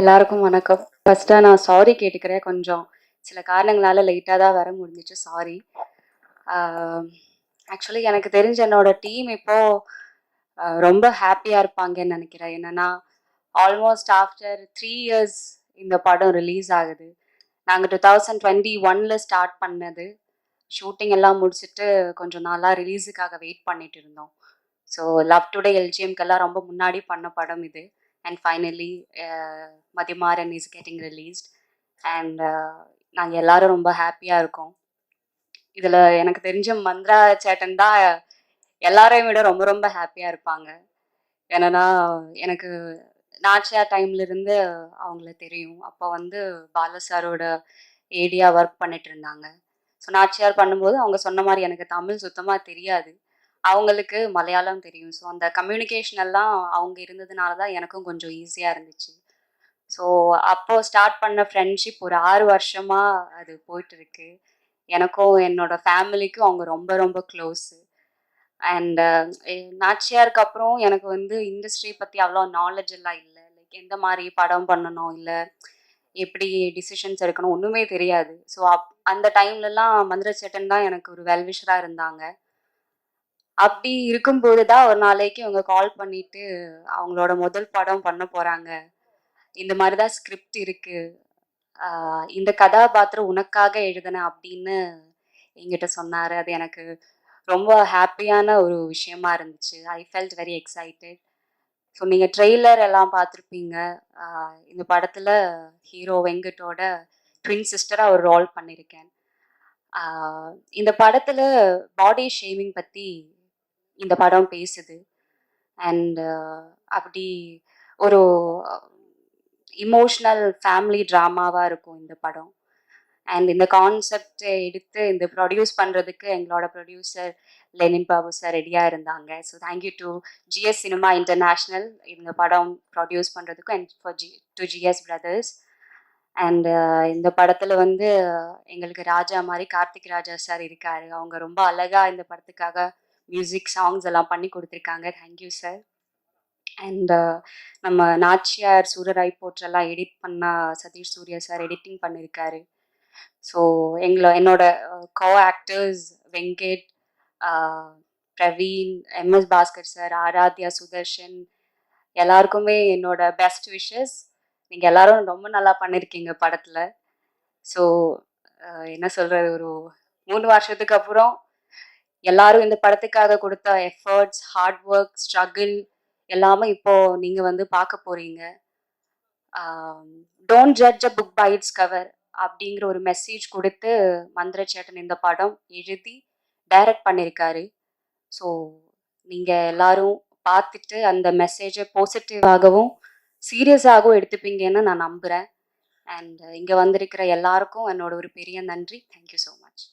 எல்லாருக்கும் வணக்கம். ஃபர்ஸ்ட்டாக நான் சாரி கேட்டுக்கிறேன் கொஞ்சம். சில காரணங்களால லேட்டாக தான் வர முடிஞ்சிச்சு சாரி ஆக்சுவலி எனக்கு தெரிஞ்ச என்னோட டீம் இப்போ ரொம்ப ஹாப்பியாக இருப்பாங்கன்னு நினைக்கிறேன். என்னன்னா ஆல்மோஸ்ட் ஆஃப்டர் த்ரீ இயர்ஸ் இந்த படம் ரிலீஸ் ஆகுது. நாங்கள் டூ தௌசண்ட் டுவெண்ட்டி ஒனில் ஸ்டார்ட் பண்ணது. ஷூட்டிங் எல்லாம் முடிச்சுட்டு கொஞ்சம் நாளாக ரிலீஸுக்காக வெயிட் பண்ணிட்டு இருந்தோம். ஸோ லவ் டுடே எல்ஜிஎம்க்கெல்லாம் ரொம்ப முன்னாடி பண்ண படம் இது. And finally Mathimaran is getting released and நாங்கள் எல்லாரும் ரொம்ப ஹாப்பியாக இருக்கோம். இதில் எனக்கு தெரிஞ்ச மந்த்ரா சேட்டன் தான் எல்லாரையும் விட ரொம்ப ரொம்ப ஹாப்பியாக இருப்பாங்க. ஏன்னா எனக்கு நாச்சியா டைம்லேருந்து அவங்கள தெரியும். அப்போ வந்து பால சாரோட ஏடியா ஒர்க் பண்ணிட்டு இருந்தாங்க. ஸோ நாச்சியார் பண்ணும்போது அவங்க சொன்ன மாதிரி எனக்கு தமிழ் சுத்தமாக தெரியாது. அவங்களுக்கு மலையாளம் தெரியும். ஸோ அந்த கம்யூனிகேஷன் எல்லாம் அவங்க இருந்ததுனால தான் எனக்கும் கொஞ்சம் ஈஸியாக இருந்துச்சு. ஸோ அப்போ ஸ்டார்ட் பண்ண ஃப்ரெண்ட்ஷிப் ஒரு ஆறு வருஷமா அது போயிட்டு இருக்கு எனக்கும் என்னோட ஃபேமிலிக்கும் அவங்க ரொம்ப ரொம்ப க்ளோஸு அண்ட் நாச்சியாருக்கு அப்புறம் எனக்கு வந்து இண்டஸ்ட்ரி பற்றி அவ்வளோ நாலேஜ் எல்லாம் இல்லை. லைக் எந்த மாதிரி படம் பண்ணணும் இல்லை எப்படி டிசிஷன்ஸ் எடுக்கணும் ஒன்றுமே தெரியாது. ஸோ அப் அந்த டைம்லலாம் மந்திர சேட்டன் தான் எனக்கு ஒரு வெல்விஷராக இருந்தாங்க. அப்படி இருக்கும்போது தான் ஒரு நாளைக்கு அவங்க கால் பண்ணிட்டு அவங்களோட முதல் படம் பண்ண போகிறாங்க இந்த மாதிரி தான் ஸ்கிரிப்ட் இருக்கு. ஆஹ் இந்த கதாபாத்திரம் உனக்காக எழுதினேன் அப்படின்னு என்கிட்ட சொன்னார். அது எனக்கு ரொம்ப ஹாப்பியான ஒரு விஷயமா இருந்துச்சு. I felt very excited so நீங்கள் ட்ரெய்லர் எல்லாம் பார்த்துருப்பீங்க. இந்த படத்தில் ஹீரோ வெங்கட்டோட ட்வின் சிஸ்டராக ஒரு ரோல் பண்ணியிருக்கேன் இந்த படத்தில் பாடி ஷேமிங் பற்றி இந்த படம் பேசுது. அண்ட் அப்படி ஒரு இமோஷ்னல் ஃபேமிலி ட்ராமாவாக இருக்கும் இந்த படம். அண்ட் இந்த கான்செப்டை எடுத்து இந்த ப்ரொடியூஸ் பண்ணுறதுக்கு எங்களோட ப்ரொடியூசர் லெனின் பாபு சார் ரெடியாக இருந்தாங்க. So thank you to GS cinema international இந்த படம் ப்ரொடியூஸ் பண்ணுறதுக்கும் and for G to GS brothers and இந்த படத்தில் வந்து எங்களுக்கு ராஜா மாதிரி கார்த்திக் ராஜா சார் இருக்காரு. அவங்க ரொம்ப அழகாக இந்த படத்துக்காக மியூசிக் சாங்ஸ் எல்லாம் பண்ணி கொடுத்துருக்காங்க. தேங்க்யூ சார் அண்ட் uh, நம்ம நாச்சியார் சூரராய் போற்றெல்லாம் எடிட் பண்ண சதீஷ் சூர்யா சார் எடிட்டிங் பண்ணியிருக்காரு ஸோ எங்களை என்னோட co actors Venkat Praveen MS Bhaskar sir Aradhya Sudharshan எல்லாருக்குமே என்னோட பெஸ்ட் விஷஸ் நீங்கள் எல்லாரும் ரொம்ப நல்லா பண்ணியிருக்கீங்க படத்தில். ஸோ uh, என்ன சொல்கிறது ஒரு மூணு வருஷத்துக்கு அப்புறம் எல்லாரும் இந்த படத்துக்காக கொடுத்த எஃபர்ட்ஸ் ஹார்ட் ஒர்க் ஸ்ட்ரகிள் எல்லாமே இப்போ நீங்கள் வந்து பார்க்க போகிறீங்க don't judge a book by its cover அப்படிங்கிற ஒரு மெசேஜ் கொடுத்து மந்திரச்சேட்டன் இந்த படம் எழுதி டைரக்ட் பண்ணியிருக்காரு ஸோ நீங்கள் எல்லாரும் பார்த்துட்டு அந்த மெசேஜை பாசிட்டிவாகவும் சீரியஸாகவும் எடுத்துப்பீங்கன்னு நான் நம்புகிறேன் அண்ட் இங்கே வந்திருக்கிற எல்லாருக்கும் என்னோட ஒரு பெரிய நன்றி. Thank you so much